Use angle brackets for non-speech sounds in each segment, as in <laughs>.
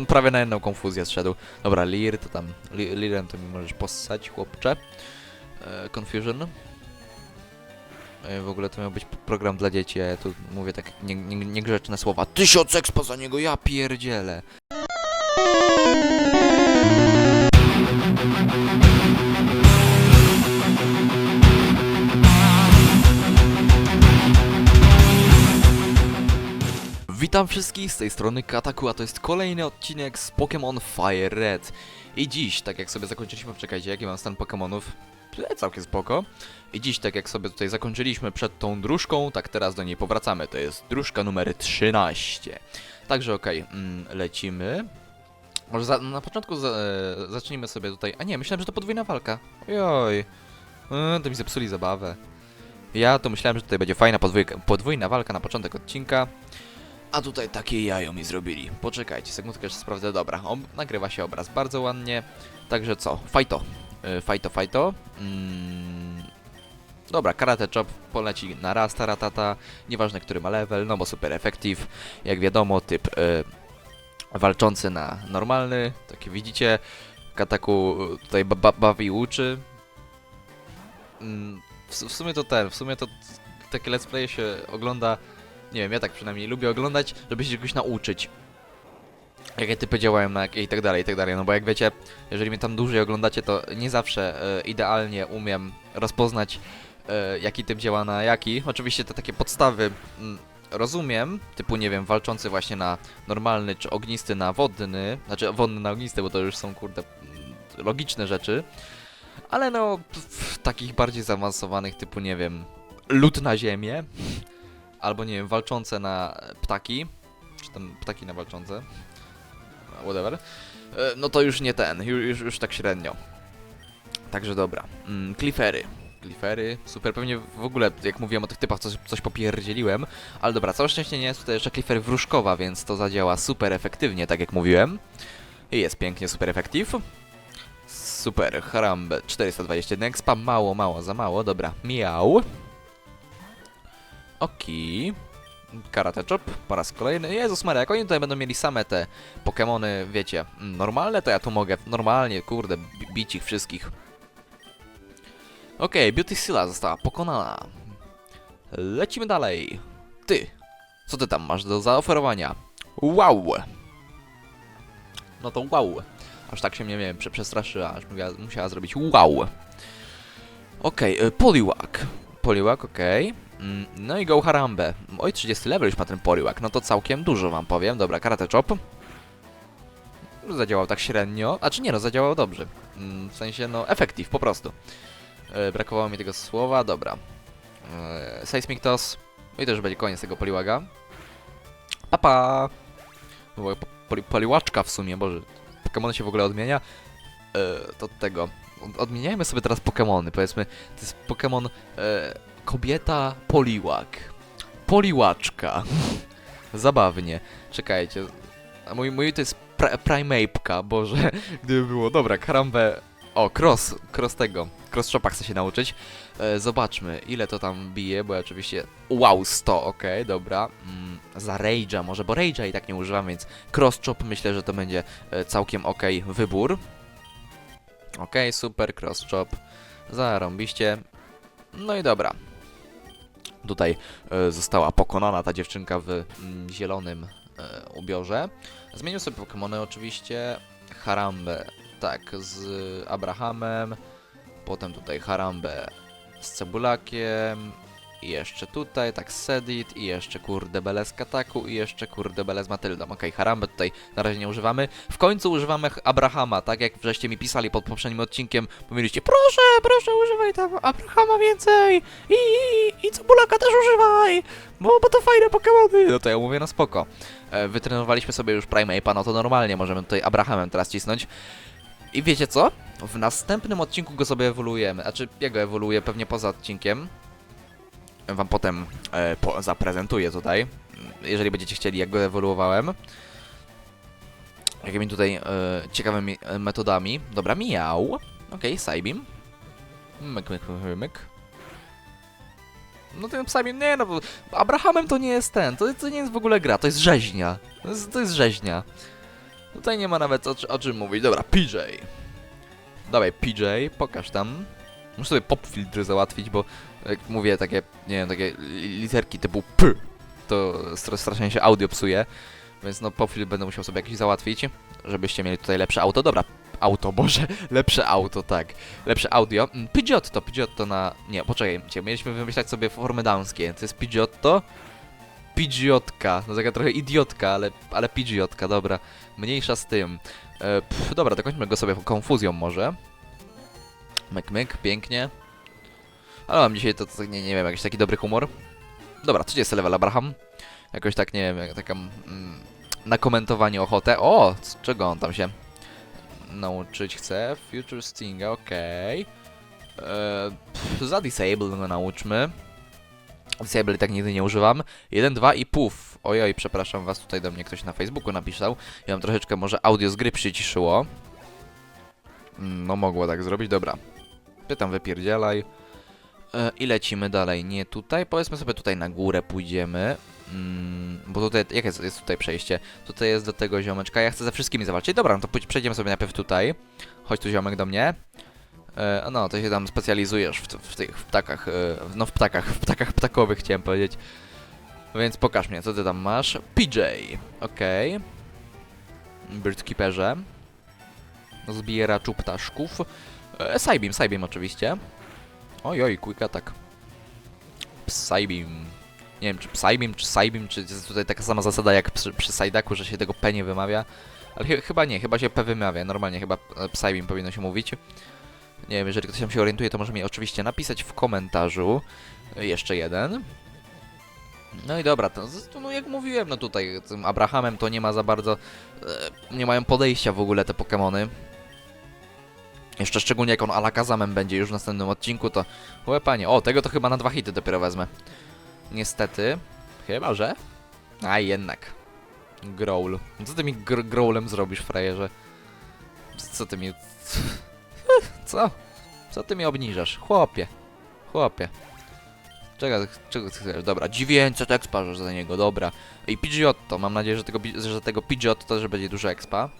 <laughs> prawie na jedną konfuzję zszedł. Dobra, Lir to tam, Li- Lirem to mi możesz possać, chłopcze. E, Confusion. E, w ogóle to miał być program dla dzieci, a ja tu mówię tak nie- nie- niegrzeczne słowa. Tysiąc expo za niego, ja pierdzielę. Witam wszystkich z tej strony Kataku, a to jest kolejny odcinek z Pokémon Fire Red. I dziś, tak jak sobie zakończyliśmy, czekajcie, jaki mam stan Pokémonów? E, Całkiem spoko. I dziś, tak jak sobie tutaj zakończyliśmy przed tą dróżką, tak teraz do niej powracamy. To jest dróżka numer 13. Także okej, mm, lecimy. Może za, na początku za, e, zacznijmy sobie tutaj... A nie, myślałem, że to podwójna walka. Ojoj. E, to mi zepsuli zabawę. Ja to myślałem, że tutaj będzie fajna podwójka, podwójna walka na początek odcinka. A tutaj takie jajo mi zrobili. Poczekajcie, sekundkę, jeszcze sprawdzę. Dobra, ob nagrywa się obraz bardzo ładnie. Także co? Fajto. Yy, fajto, fajto. Mm. Dobra, karate chop poleci na raz, taratata. Nieważne, który ma level, no bo super effective. Jak wiadomo, typ yy, walczący na normalny. Takie widzicie. Kataku y, tutaj ba ba bawi uczy. Mm, w, w sumie to ten, w sumie to takie let's play się ogląda nie wiem, ja tak przynajmniej lubię oglądać, żeby się czegoś nauczyć. Jakie typy działają na jakie i tak dalej, i tak dalej. No bo jak wiecie, jeżeli mnie tam dłużej oglądacie, to nie zawsze e, idealnie umiem rozpoznać, e, jaki typ działa na jaki. Oczywiście te takie podstawy mm, rozumiem, typu nie wiem, walczący właśnie na normalny czy ognisty na wodny, znaczy wodny na ognisty, bo to już są kurde mm, logiczne rzeczy. Ale no, w takich bardziej zaawansowanych typu nie wiem, lód na ziemię, albo nie wiem, walczące na ptaki, czy tam ptaki na walczące, whatever, e, no to już nie ten, już, już, tak średnio. Także dobra. Mm, Cliffery. Cliffery, super, pewnie w ogóle, jak mówiłem o tych typach, coś, coś popierdzieliłem, ale dobra, całe szczęście nie jest tutaj jeszcze Cliffer wróżkowa, więc to zadziała super efektywnie, tak jak mówiłem. I jest pięknie, super efektyw. Super, Harambe, 421 expa, mało, mało, za mało, dobra, miał. Oki. Karate Chop po raz kolejny. Jezus Maria, jak oni tutaj będą mieli same te Pokemony, wiecie, normalne, to ja tu mogę normalnie, kurde, bi- bić ich wszystkich. Okej, Beauty Silla została pokonana. Lecimy dalej. Ty, co ty tam masz do zaoferowania? Wow! No to wow. Aż tak się mnie, nie wiem, prze- przestraszyła, aż musiała, musiała zrobić wow. Okej, y, Poliwag. Poliwag, okej. Mm, No i Go Harambe. Oj, 30 level już ma ten Poliwag, no to całkiem dużo wam powiem. Dobra, Karate Chop. Zadziałał tak średnio, a czy nie no, zadziałał dobrze. Mm, W sensie, no, efektyw, po prostu. E, brakowało mi tego słowa, dobra. E, Seismic Toss. No i to już będzie koniec tego Poliwaga. Papa! Poli, poliłaczka w sumie, boże. Pokémon się w ogóle odmienia. E, to tego. Od- Odmieniajmy sobie teraz Pokémony. Powiedzmy, to jest Pokémon kobieta poliłak. Poliłaczka. <laughs> Zabawnie. Czekajcie. A mój, mój to jest pra, Primeape'ka, boże. <laughs> Gdyby było. Dobra, karambę. O, cross. Cross tego. Cross chopa chcę się nauczyć. E, zobaczmy, ile to tam bije, bo ja oczywiście... Wow, 100, okej, dobra. Mm, za Rage'a może, bo Rage'a i tak nie używam, więc Cross Chop myślę, że to będzie e, całkiem okej wybór. Okej, super, Cross Chop. Zarąbiście. No i dobra. Tutaj e, została pokonana ta dziewczynka w mm, zielonym e, ubiorze. Zmienił sobie Pokémony oczywiście. Harambę, tak, z Abrahamem. Potem tutaj Harambę z Cebulakiem. I jeszcze tutaj, tak Sedit. I jeszcze kurde Bele z Kataku. I jeszcze kurde Bele z Matyldą. Okej, Harambę tutaj na razie nie używamy. W końcu używamy Abrahama, tak jak żeście mi pisali pod poprzednim odcinkiem. Powiedzieliście, proszę, proszę, używaj tam Abrahama więcej. I, i, i Cebulaka też używaj. Bo, bo to fajne Pokémony. No to ja mówię, no spoko. E, wytrenowaliśmy sobie już Primeape'a, no to normalnie możemy tutaj Abrahamem teraz cisnąć. I wiecie co? W następnym odcinku go sobie ewoluujemy. Znaczy, ja go ewoluuję pewnie poza odcinkiem. Wam potem e, po, zaprezentuję tutaj. Jeżeli będziecie chcieli, jak go ewoluowałem. Jakimi tutaj e, ciekawymi e, metodami. Dobra, miał. Okej, okay, Psybeam. Myk, myk, myk, myk. No ten Psybeam, nie no, Abrahamem to nie jest ten, to, to nie jest w ogóle gra, to jest rzeźnia. To jest, to jest rzeźnia. Tutaj nie ma nawet o, o czym mówić. Dobra, PJ. Dawaj, PJ, pokaż tam. Muszę sobie pop filtry załatwić, bo jak mówię takie, nie wiem, takie li- literki typu P, to str- strasznie się audio psuje. Więc no pop filtr będę musiał sobie jakiś załatwić, żebyście mieli tutaj lepsze auto. Dobra, auto, <laughs> boże, lepsze auto, tak. Lepsze audio. Mm, Pidgeotto, Pidgeotto na... Nie, poczekajcie, mieliśmy wymyślać sobie formy damskie. To jest Pidgeotto, Pidgeotka. No taka trochę idiotka, ale, ale Pidgeotka, dobra. Mniejsza z tym. E, pff, dobra, dokończmy go sobie konfuzją może. Myk, myk, pięknie. Ale mam dzisiaj to, to nie, nie wiem, jakiś taki dobry humor. Dobra, 30 level Abraham. Jakoś tak, nie wiem, taka mm, na komentowanie ochotę. O, czego on tam się nauczyć chce? Future Stinga, okej. E, pff, Za Disable go nauczmy. Disable tak nigdy nie używam. 1, 2 i puf. Ojoj, przepraszam was, tutaj do mnie ktoś na Facebooku napisał. Ja mam troszeczkę może audio z gry przyciszyło. Mm, No mogło tak zrobić, dobra. Pytam, wypierdzielaj. E, I lecimy dalej. Nie tutaj, powiedzmy sobie tutaj na górę pójdziemy. Mm, bo tutaj, jakie jest, jest tutaj przejście? Tutaj jest do tego ziomeczka, ja chcę ze wszystkimi zawalczyć. Dobra, no to przejdziemy sobie najpierw tutaj. Chodź tu ziomek do mnie. E, no, to się tam specjalizujesz w, w tych w ptakach, e, no w ptakach, w ptakach ptakowych chciałem powiedzieć. Więc pokaż mnie, co ty tam masz. PJ, okej. Birdkeeperze. Zbieraczu ptaszków. E, Psybeam oczywiście. Oj, oj, quick attack. Psybeam. Nie wiem, czy Psybeam, czy Psybeam, czy jest tutaj taka sama zasada jak przy, przy że się tego P nie wymawia. Ale chy- chyba nie, chyba się P wymawia. Normalnie chyba e, Psybeam powinno się mówić. Nie wiem, jeżeli ktoś tam się orientuje, to może mi oczywiście napisać w komentarzu. E, Jeszcze jeden. No i dobra, to, z- no jak mówiłem, no tutaj tym Abrahamem to nie ma za bardzo, e, nie mają podejścia w ogóle te Pokémony. Jeszcze szczególnie jak on Alakazamem będzie już w następnym odcinku, to łe panie, o, tego to chyba na dwa hity dopiero wezmę. Niestety, chyba że, a jednak. Growl. Co ty mi gr Growlem zrobisz, frajerze? Co ty mi... <laughs> Co? Co ty mi obniżasz? Chłopie. Chłopie. Czego, czego chcesz? Dobra, 900 expa za niego, dobra. I Pidgeotto, mam nadzieję, że tego, że tego Pidgeotto też będzie dużo expa.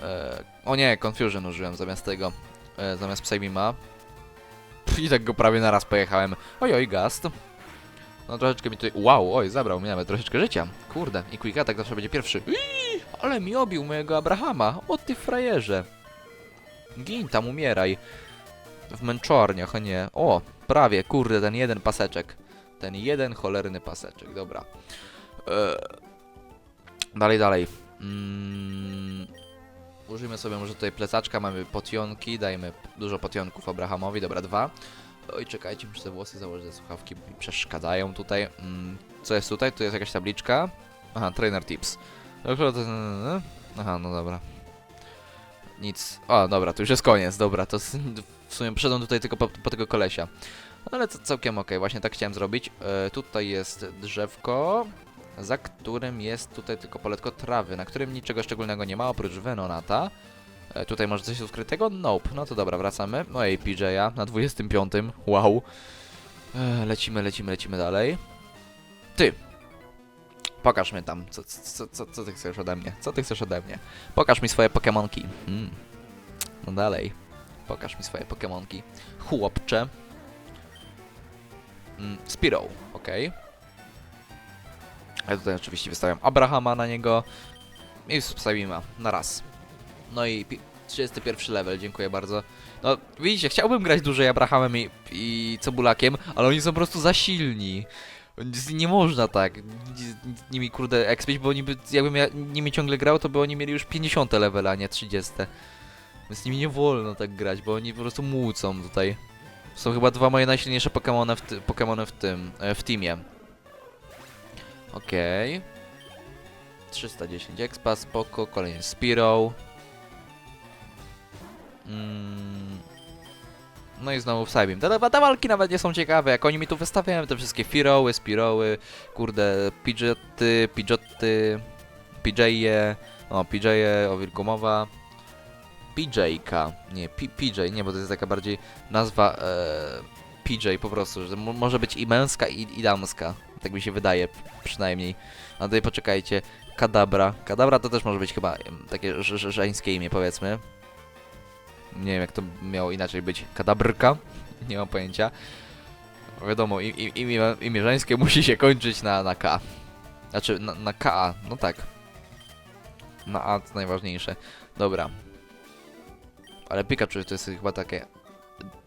E, o nie, Confusion użyłem zamiast tego, e, zamiast Psybeama. Pff, I tak go prawie naraz pojechałem. Oj, oj, Gast. No troszeczkę mi tutaj, wow, oj, zabrał mi nawet troszeczkę życia. Kurde, i Quick Attack zawsze będzie pierwszy. Iii, ale mi obił mojego Abrahama, o ty frajerze. Gin tam, umieraj. W męczarniach, a nie. O, prawie, kurde, ten jeden paseczek. Ten jeden cholerny paseczek, dobra. Eee, dalej, dalej. Mm, użyjmy sobie może tutaj plecaczka, mamy potionki, dajmy dużo potionków Abrahamowi, dobra, dwa. Oj, czekajcie, muszę te włosy założyć, te słuchawki mi przeszkadzają tutaj. Mm, co jest tutaj? Tu jest jakaś tabliczka. Aha, trainer tips. Aha, no dobra. Nic. O, dobra, to już jest koniec, dobra, to w sumie przyszedłem tutaj tylko po, po tego kolesia. Ale c- całkiem okej, właśnie tak chciałem zrobić. E, tutaj jest drzewko, za którym jest tutaj tylko poletko trawy, na którym niczego szczególnego nie ma, oprócz Venonata. E, tutaj może coś ukrytego? Nope. No to dobra, wracamy. I PJ'a na 25. Wow. E, lecimy, lecimy, lecimy dalej. Ty! Pokaż mnie tam. Co, co, co, co ty chcesz ode mnie? Co ty chcesz ode mnie? Pokaż mi swoje Pokemonki. Hmm. No dalej. Pokaż mi swoje Pokemonki. Chłopcze. Mm, Spiro, okej. Ja tutaj oczywiście wystawiam Abrahama na niego. I Psybeama na raz. No i pi- 31 level, dziękuję bardzo. No, widzicie, chciałbym grać dłużej Abrahamem i, i Cebulakiem, ale oni są po prostu za silni. Nie można tak z- nimi kurde expić, bo oni by, jakbym ja nimi ciągle grał, to by oni mieli już 50 level, a nie 30. Więc nimi nie wolno tak grać, bo oni po prostu młócą tutaj. Są chyba dwa moje najsilniejsze Pokemony w, Pokemony w tym, e, w teamie. Okej. 310 expa, spoko, kolejny Spiro. Mm. No i znowu Psybeam. Te, te walki nawet nie są ciekawe, jak oni mi tu wystawiają te wszystkie Firoły, Spiroły, kurde, Pidgeoty, Pidgeoty, PJ-e, o PJ-e, o wilku mowa. PJ-ka, nie, P PJ, nie, bo to jest taka bardziej nazwa e, PJ po prostu, że mo- może być i męska i, i damska, tak mi się wydaje przynajmniej. A tutaj poczekajcie, Kadabra. Kadabra to też może być chyba takie żeńskie imię, powiedzmy. Nie wiem, jak to miało inaczej być. Kadabrka? <laughs> Nie mam pojęcia. Wiadomo, im, im, imię, imię żeńskie <laughs> musi się kończyć na, na K. Znaczy, na, na KA, no tak. Na A to najważniejsze. Dobra. Ale Pikachu to jest chyba takie...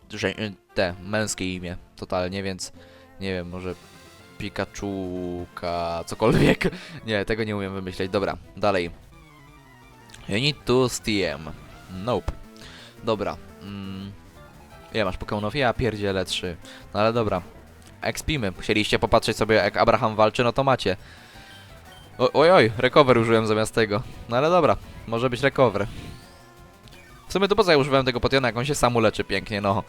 Że, te, męskie imię, totalnie, więc... Nie wiem, może... Pikachuka, cokolwiek. <laughs> Nie, tego nie umiem wymyśleć. Dobra, dalej. You need to steam. Nope. Dobra. Mm. Ile masz Pokémonów? Ja pierdzielę trzy. No ale dobra. Expimy. Chcieliście popatrzeć sobie jak Abraham walczy, no to macie. O, oj, oj, recover użyłem zamiast tego. No ale dobra, może być recover. W sumie to po co ja używałem tego potiona, jak on się sam uleczy pięknie, no.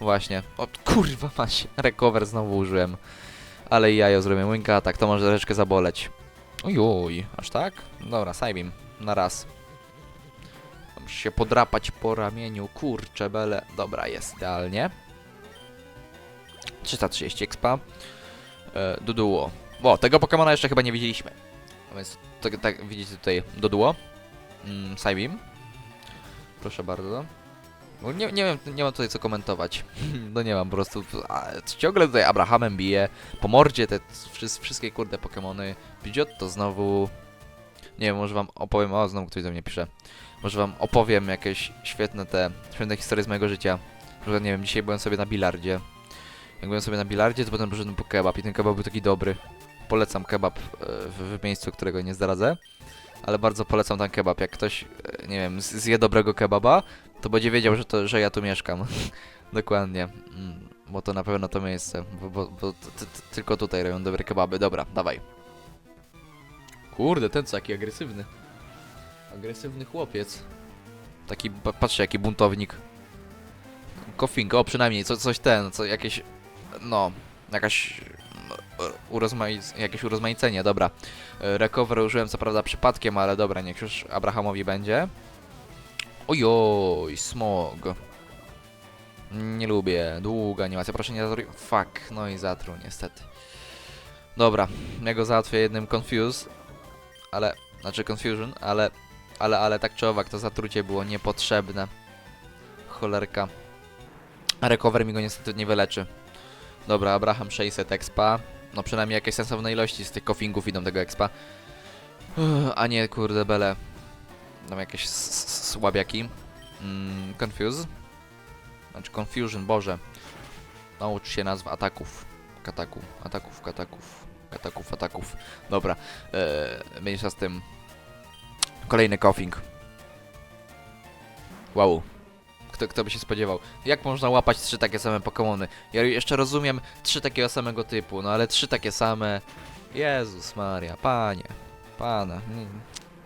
Właśnie. O kurwa <laughs> macie, recover znowu użyłem. Ale i jajo zrobię Wing Attack, to może troszeczkę zaboleć. Ojoj, aż tak? Dobra, Psybeam. Na raz. Muszę się podrapać po ramieniu, kurcze bele. Dobra, jest idealnie. 330 expa. E, Duduo. O, tego Pokemona jeszcze chyba nie widzieliśmy. A więc tak, tak widzicie tutaj Doduo. Mm. Proszę bardzo. Bo Nie, nie wiem, nie mam tutaj co komentować. <laughs> No nie mam po prostu. A, ciągle tutaj Abrahamem bije. Po mordzie te wszy- wszystkie kurde. Pidgeot to znowu. Nie wiem, może wam opowiem. O, znowu ktoś do mnie pisze. Może wam opowiem jakieś świetne te. Świetne historie z mojego życia. Przykład, nie wiem, dzisiaj byłem sobie na bilardzie. Jak byłem sobie na bilardzie, to potem poszedłem po kebab i ten kebab był taki dobry. Polecam kebab e, w, w miejscu, którego nie zdradzę. Ale bardzo polecam ten kebab. Jak ktoś, e, nie wiem, zje dobrego kebaba, to będzie wiedział, że, to, że ja tu mieszkam. <laughs> Dokładnie. Mm, bo to na pewno to miejsce. Bo, bo, bo tylko tutaj robią dobre kebaby. Dobra, dawaj. Kurde, ten co jaki agresywny. Agresywny chłopiec. Taki, pa- patrzcie, jaki buntownik. Koffing, o przynajmniej, co, coś ten, co jakieś, no, jakaś urozmaic jakieś urozmaicenie, dobra. E, Recover użyłem co prawda przypadkiem, ale dobra, niech już Abrahamowi będzie. Ojoj, smog. Nie lubię, długa animacja, proszę nie zatruj... Fuck, no i zatruł niestety. Dobra, ja go załatwię jednym Confuse, ale, znaczy Confusion, ale, ale, ale tak czy owak to zatrucie było niepotrzebne. Cholerka. Recover mi go niestety nie wyleczy. Dobra, Abraham 600 expa. No przynajmniej jakieś sensowne ilości z tych coffingów idą tego expa. A nie, kurde, bele. Tam jakieś słabiaki. Mm, confuse. Znaczy confusion, boże. Naucz się nazw ataków. Kataku, ataków, kataków, kataków, ataków. Dobra, eee, mniejsza z tym. Kolejny coughing. Wow, kto, kto by się spodziewał? Jak można łapać trzy takie same Pokémony? Ja jeszcze rozumiem trzy takiego samego typu, no ale trzy takie same. Jezus Maria, panie, pana. mm,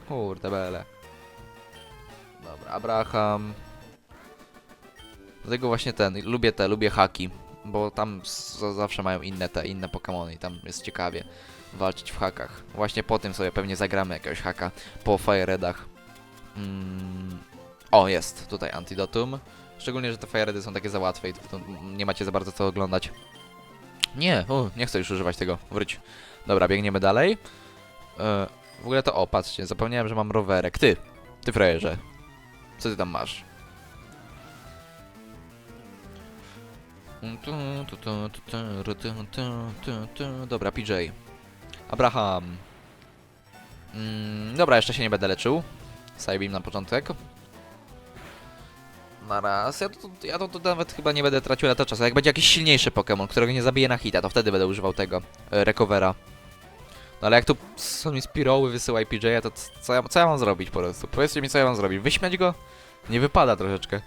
Kurde bele. Dobra, Abraham. Dlatego właśnie ten, lubię te, lubię haki. Bo tam zawsze mają inne te, inne Pokémony i tam jest ciekawie walczyć w hakach. Właśnie po tym sobie pewnie zagramy jakiegoś haka po Fire Redach. Mm. O, jest tutaj Antidotum. Szczególnie, że te Firedy są takie za łatwe i nie macie za bardzo co oglądać. Nie, u, nie chcę już używać tego. Wróć. Dobra, biegniemy dalej. E, w ogóle to, o, patrzcie, zapomniałem, że mam rowerek. Ty, ty frajerze. Co ty tam masz? Dobra, PJ. Abraham. Mm, dobra, jeszcze się nie będę leczył. Psybeam na początek. Na raz. Ja to, ja to, to nawet chyba nie będę tracił na to czasu. Jak będzie jakiś silniejszy Pokémon, którego nie zabije na hita, to wtedy będę używał tego e, recovera. No ale jak tu są mi spiroły, wysyłaj PJ, to co ja, co ja mam zrobić po prostu? Powiedzcie mi, co ja mam zrobić. Wyśmiać go? Nie wypada troszeczkę.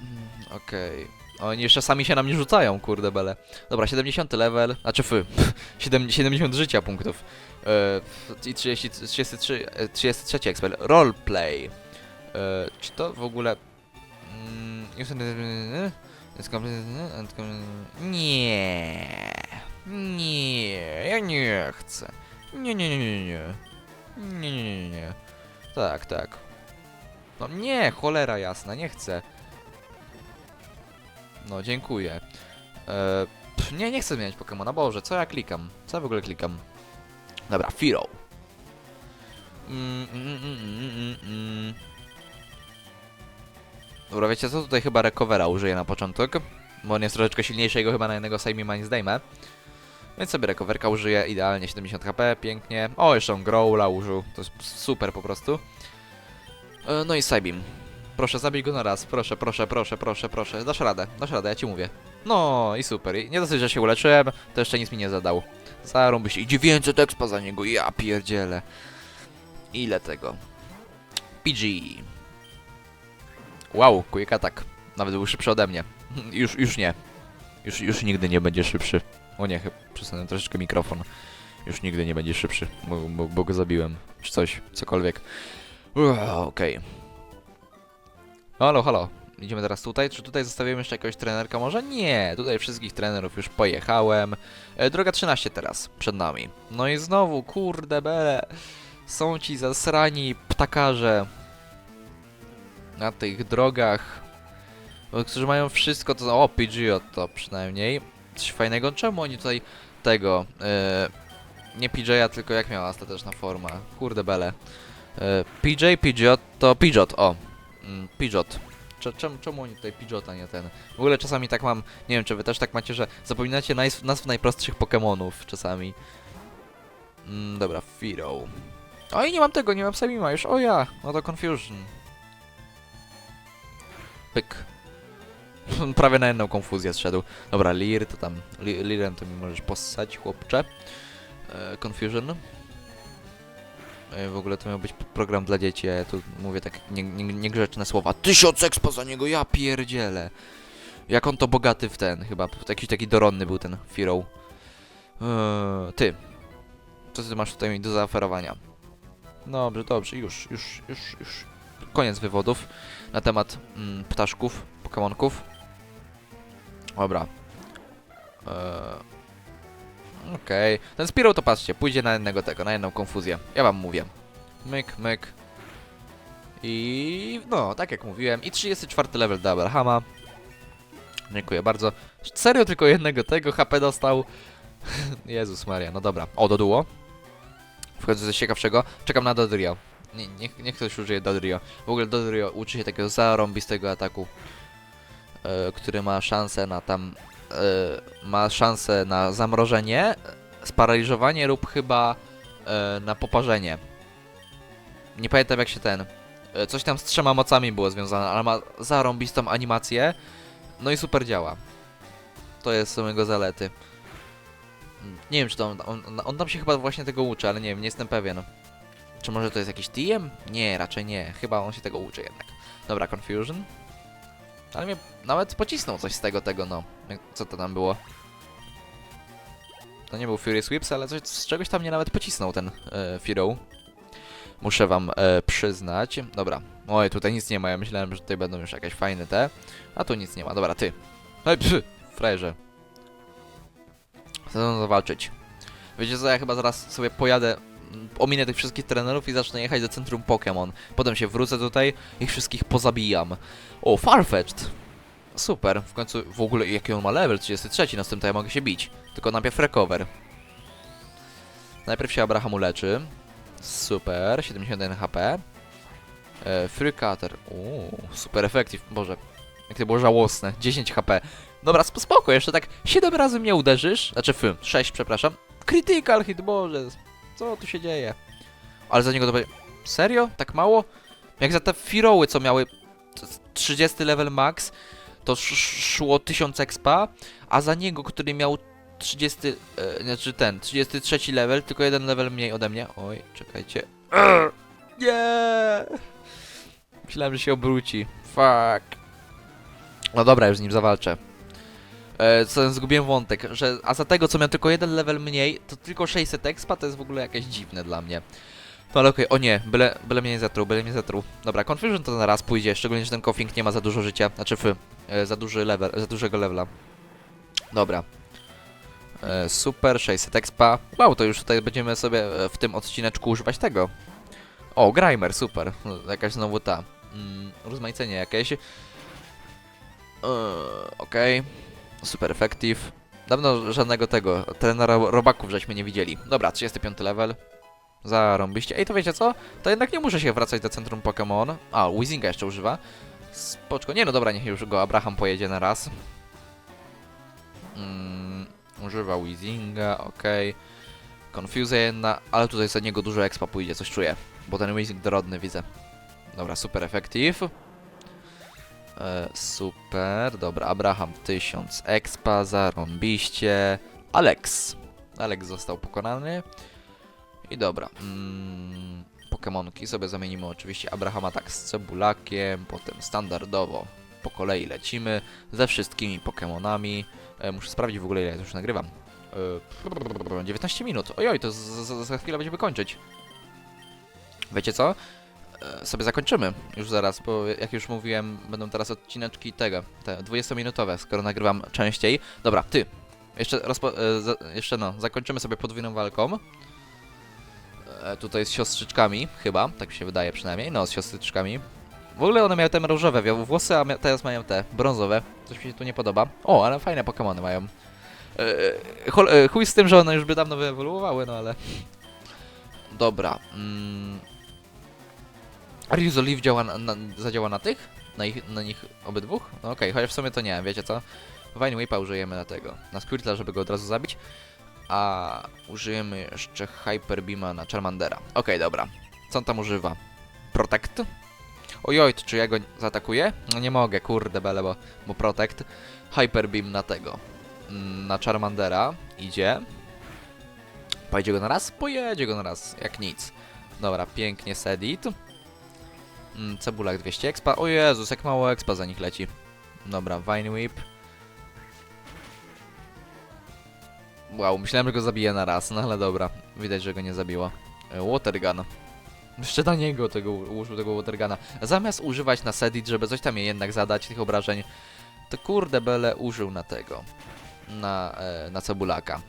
Mm, Okej. Oni jeszcze sami się na mnie rzucają, kurde bele. Dobra, 70 level, znaczy fy, <laughs> 7 70 życia punktów. E, I 30, 33, e, 33 expel. Roleplay. E, czy to w ogóle... Mm, Nie. Nie, ja nie chcę. Nie, nie, nie, nie, nie. Nie, nie, nie. Tak, tak. No nie, cholera jasna, nie chcę. No, dziękuję. E, pff, nie, nie chcę zmieniać Pokemona, Boże, co ja klikam? Co ja w ogóle klikam? Dobra, Firo. Mm, mm, mm, mm, mm, mm. Dobra, wiecie co? Tutaj chyba recovera użyję na początek. Bo on jest troszeczkę silniejszy, jego chyba na jednego Sejmima nie zdejmę. Więc sobie recoverka użyję, idealnie 70 HP, pięknie. O, jeszcze on Growla użył, to jest super po prostu. E, No i Saibim. Proszę, zabij go na raz, proszę, proszę, proszę, proszę, proszę. Dasz radę, dasz radę, ja ci mówię. No i super. I nie dosyć, że się uleczyłem, to jeszcze nic mi nie zadał. Zarąby się. I 900 expa za niego, ja pierdzielę. Ile tego? PG. Wow, quick attack. Nawet był szybszy ode mnie. <laughs> już, już nie. Już, już nigdy nie będzie szybszy. O nie, przesunę troszeczkę mikrofon. Już nigdy nie będzie szybszy, bo, bo, bo go zabiłem. Czy coś, cokolwiek. Okej. Halo, halo. Idziemy teraz tutaj. Czy tutaj zostawiamy jeszcze jakiegoś trenerka może? Nie, tutaj wszystkich trenerów już pojechałem. E, droga 13 teraz, przed nami. No i znowu, kurde bele. Są ci zasrani ptakarze. Na tych drogach. Którzy mają wszystko to... O, PGO to przynajmniej. Coś fajnego. Czemu oni tutaj tego... E, nie PJ-a, tylko jak miała ostateczna forma? Kurde bele. E, PJ, Pidgeot to Pidgeot, o. Mm, Pidgeot. Cze- Czemu, czemu oni tutaj Pidgeota, nie ten? W ogóle czasami tak mam, nie wiem czy wy też tak macie, że zapominacie nazw, nazw najprostszych Pokemonów czasami. Mm, dobra, Firo. Oj, nie mam tego, nie mam Sabima już, o ja, no to Confusion. Pyk. <laughs> Prawie na jedną konfuzję zszedł. Dobra, Lear to tam, Li- Learem to mi możesz possać, chłopcze. E, Confusion. E, W ogóle to miał być program dla dzieci, ja tu mówię tak nie- nie- niegrzeczne słowa. Tysiąc expo za niego, ja pierdzielę. Jak on to bogaty w ten, chyba. Jakiś taki doronny był ten Firo. Eee, ty. Co ty masz tutaj do zaoferowania? Dobrze, dobrze, już, już, już, już. Koniec wywodów na temat mm, ptaszków, pokemonków. Dobra. Eee, Okej. Ten Spiro to patrzcie, pójdzie na jednego tego, na jedną konfuzję. Ja wam mówię. Myk, myk. I no, tak jak mówiłem. I 34 level dla Abrahama. Dziękuję bardzo. Serio tylko jednego tego HP dostał. <laughs> Jezus Maria, no dobra. O, do duo. W końcu coś ciekawszego. Czekam na Dodrio. Nie, niech, niech ktoś użyje Dodrio. W ogóle Dodrio uczy się takiego zarąbistego ataku, e, który ma szansę na tam... E, ma szansę na zamrożenie, sparaliżowanie lub chyba e, na poparzenie. Nie pamiętam jak się ten... Coś tam z trzema mocami było związane, ale ma zarąbistą animację. No i super działa. To jest są jego zalety. Nie wiem, czy to on, on, on tam się chyba właśnie tego uczy, ale nie wiem, nie jestem pewien. Czy może to jest jakiś TM? Nie, raczej nie. Chyba on się tego uczy jednak. Dobra, Confusion. Ale mnie nawet pocisnął coś z tego, tego, no. Co to tam było? To nie był Fury Sweeps, ale coś, z czegoś tam mnie nawet pocisnął ten e, Firo. Muszę wam e, przyznać. Dobra. Oj, tutaj nic nie ma. Ja myślałem, że tutaj będą już jakieś fajne te. A tu nic nie ma. Dobra, ty. Ej, przy, frajerze. Chcę ze mną. Wiecie co, ja chyba zaraz sobie pojadę, ominę tych wszystkich trenerów i zacznę jechać do centrum Pokémon. Potem się wrócę tutaj i ich wszystkich pozabijam. O, Farfetch'd! Super, w końcu w ogóle jaki on ma level, 33, na tym to ja mogę się bić. Tylko najpierw recover. Najpierw się Abraham uleczy. Super, 71 HP. E, free Cutter. Uuu, super effective, boże. Jak to było żałosne, 10 HP. Dobra, sp- spoko, jeszcze tak 7 razy mnie uderzysz, znaczy f, 6, przepraszam. Critical hit, boże, co tu się dzieje? Ale za niego to będzie... Serio? Tak mało? Jak za te firoły, co miały t- 30 level max, to sz szło 1000 expa, a za niego, który miał 30, e, znaczy ten, 33 level, tylko jeden level mniej ode mnie. Oj, czekajcie. <clears throat> Nie! Myślałem, że się obróci. Fuck. No dobra, już z nim zawalczę. E, co zgubiłem wątek, że a za tego co miał tylko jeden level mniej, to tylko 600 expa to jest w ogóle jakieś dziwne dla mnie. No ale okej, o nie, byle, byle mnie nie zatruł, byle mnie zatruł. Dobra, Confusion to na raz pójdzie, szczególnie, że ten Koffing nie ma za dużo życia, znaczy f, e, za duży level, za dużego levela. Dobra. E, super, 600 expa. Wow, to już tutaj będziemy sobie w tym odcineczku używać tego. O, Grimer, super. Jakaś znowu ta. Mm, rozmaicenie jakieś. Okej. Super effective. Dawno żadnego tego, trenera robaków żeśmy nie widzieli. Dobra, 35 level. Zarąbiście. Ej, to wiecie co? To jednak nie muszę się wracać do centrum Pokémon. A, Wizinga jeszcze używa. Spoczko. Nie no dobra, niech już go Abraham pojedzie na raz. Mm, używa Wizinga, okej. Confuse jedna, ale tutaj za niego dużo expa pójdzie, coś czuję. Bo ten Wizing dorodny widzę. Dobra, super effective. E, super, dobra, Abraham 1000 expa, zarąbiście. Alex. Alex został pokonany. I dobra. Mm, Pokemonki sobie zamienimy oczywiście. Abrahama tak z cebulakiem, potem standardowo po kolei lecimy ze wszystkimi Pokemonami. E, muszę sprawdzić w ogóle ile ja już nagrywam. E, 19 minut. Ojoj, to z, z, za chwilę będziemy kończyć. Wiecie co? Sobie zakończymy już zaraz, bo jak już mówiłem, będą teraz odcineczki tego, te 20-minutowe, skoro nagrywam częściej. Dobra, ty. Jeszcze, e, za, jeszcze no, zakończymy sobie podwójną walką. E, tutaj z siostrzyczkami, chyba, tak mi się wydaje przynajmniej, no z siostrzyczkami. W ogóle one miały te różowe włosy, a teraz mają te brązowe. Coś mi się tu nie podoba. O, ale fajne Pokémony mają. E, chuj z tym, że one już by dawno wyewoluowały, no ale... Dobra. Mm. Arius Olive działa na, na, zadziała na tych? Na, ich, na nich obydwóch? No okej, chociaż w sumie to nie, wiecie co? Vine Whipa użyjemy na tego, na Squirtla, żeby go od razu zabić. A użyjemy jeszcze Hyper Beama na Charmandera. Okej, dobra. Co on tam używa? Protect? Ojoj, czy ja go zaatakuję? No nie mogę, kurde bele, bo, bo Protect. Hyper Beam na tego. Mm, Na Charmandera idzie. Pojedzie go na raz? Pojedzie go na raz, jak nic. Dobra, pięknie Sedit. Mm, Cebulak 200 expa. O Jezus, jak mało expa za nich leci. Dobra, Vine Whip. Wow, myślałem, że go zabije na raz, no ale dobra. Widać, że go nie zabiło. E, Watergun. Jeszcze na niego tego, użył tego Waterguna. Zamiast używać na Sedit, żeby coś tam jej jednak zadać, tych obrażeń, to kurde bele użył na tego. Na, e, na Cebulaka.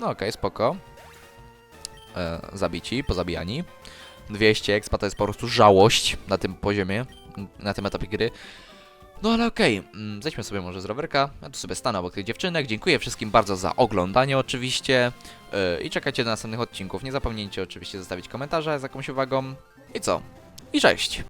No okej, spoko. E, zabici, pozabijani. 200 expa to jest po prostu żałość na tym poziomie, na tym etapie gry. No ale okej, mm, zejdźmy sobie może z rowerka. Ja tu sobie stanę obok tych dziewczynek. Dziękuję wszystkim bardzo za oglądanie oczywiście. Yy, I czekajcie do następnych odcinków. Nie zapomnijcie oczywiście zostawić komentarza z jakąś uwagą. I co? I cześć!